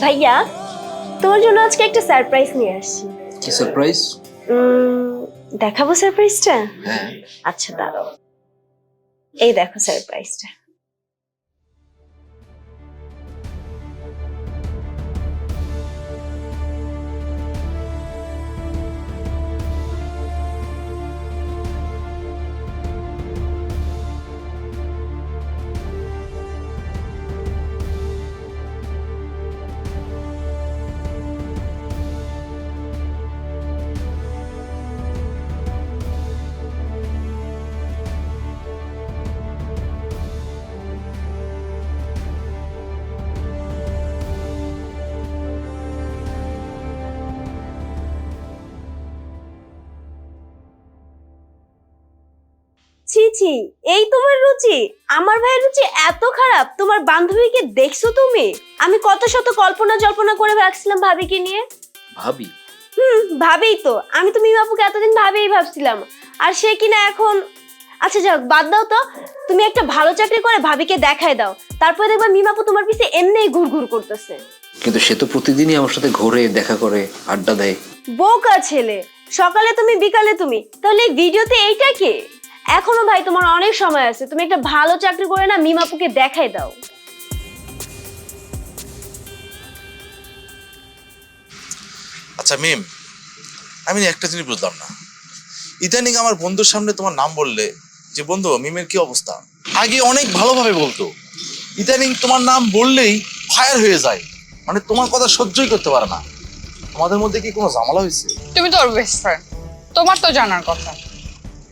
ভাইয়া তোর জন্য আজকে একটা সারপ্রাইজ নিয়ে আসছি। কি সারপ্রাইজ দেখাবো সারপ্রাইজটা হ্যাঁ। আচ্ছা দাঁড়াও। এই দেখো সারপ্রাইজটা ছি ছি এই তোমার রুচি? আমার ভাইয়ের রুচি এত খারাপ তোমার বান্ধবীকে দেখছ তুমি? আমি কত শত কল্পনা জল্পনা করে রাখছিলাম ভাবিকে নিয়ে। ভাবি? হুম ভাবেই তো। আমি তো মিমাপুকে এতদিন ভাবেই ভাবছিলাম। আর সে কিনা এখন আচ্ছা যাক বাদ দাও তো। তুমি একটা ভালো চাকরি করে ভাবিকে দেখায় দাও। তারপরে দেখবা মিমাপু তোমার পিছে এমনিই ঘুরঘুর করতেছে। কিন্তু সে তো প্রতিদিনই আমার সাথে ঘোরে দেখা করে আড্ডা দেয়। বোকা ছেলে। সকালে তুমি বিকালে তুমি। তাহলে এই ভিডিওতে এইটা কি? এখনও ভাই তোমার অনেক সময় আছে। তুমি একটা ভালো চাকরি করে না মিমাপুকে দেখাই দাও। আচ্ছা মিম আমি একটা জিনিস বুঝলাম না। ইদানিং আমার বন্ধুর সামনে তোমার নাম বললে যে বন্ধু মিমের কি অবস্থা? আগে অনেক ভালোভাবে বলতো। ইদানিং তোমার নাম বললেই ফায়ার হয়ে যায়। মানে তোমার কথা সহ্যই করতে পারে না। তোমাদের মধ্যে কি কোনো ঝামেলা হয়েছে? তুমি তো ওর বেস্ট ফ্রেন্ড তোমার তো জানার কথা।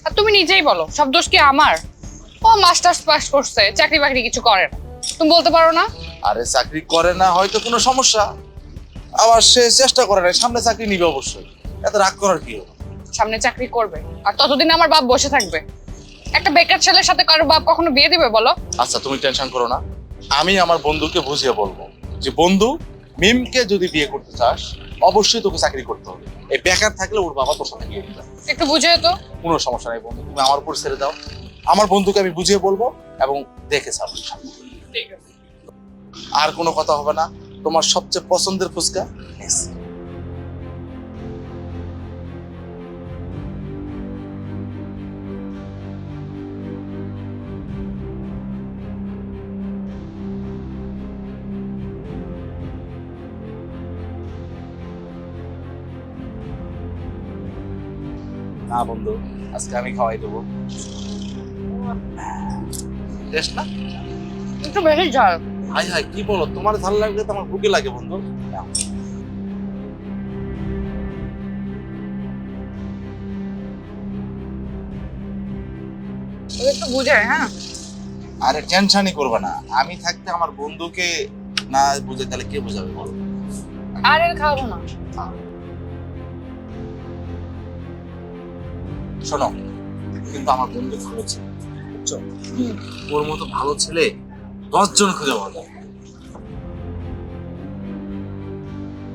আর তুমি নিজেই বলো সব দোষ কি আমার? ও মাস্টার্স পাস করছে চাকরি বাকরি কিছু করে না। তুমি বলতে পারো না? আরে চাকরি করে না হয়তো কোনো সমস্যা। আবার সে চেষ্টা করে না সামনে চাকরি নিবে অবশ্যই। এত রাগ করার কি হলো? সামনে চাকরি করবে। আর ততদিন আমার বাপ বসে থাকবে। একটা বেকার ছেলের সাথে কারও বাপ কখনো বিয়ে দিবে বলো? আচ্ছা তুমি টেনশন করো না। আমি আমার বন্ধুকে বুঝিয়ে বলব যে বন্ধু মিমকে যদি বিয়ে করতে চাস অবশ্যই তোকে চাকরি করতে হবে। এই বেকার থাকলে ওর বাবা তোর সাথে বিয়ে দিবে। একটু বুঝে তো। কোনো সমস্যা নাই বন্ধু তুমি আমার উপর ছেড়ে দাও। আমার বন্ধুকে আমি বুঝিয়ে বলব এবং দেখে ছাড়বো। ঠিক আছে। আর কোনো কথা হবে না। তোমার সবচেয়ে পছন্দের ফুচকা? না বন্ধু আজকে আমি খাওয়াই দেবো। টেস্ট না? একটু বেশি ঝাল। হাই হাই কি বলো? তোমার ভালো লাগলে তো আমার বুকে লাগে বন্ধু। একটু বুঝে হ্যাঁ? আরে টেনশনই করবে না। আমি থাকতে আমার বন্ধুকে না বুঝে তাহলে কে বোঝাবে বলো? আর খাব না। শোনো কিন্তু আমার বন্ধু ভালো ছেলে বুঝছ? ওর মতো ভালো ছেলে দশ জন খুঁজে পাওয়া যায়।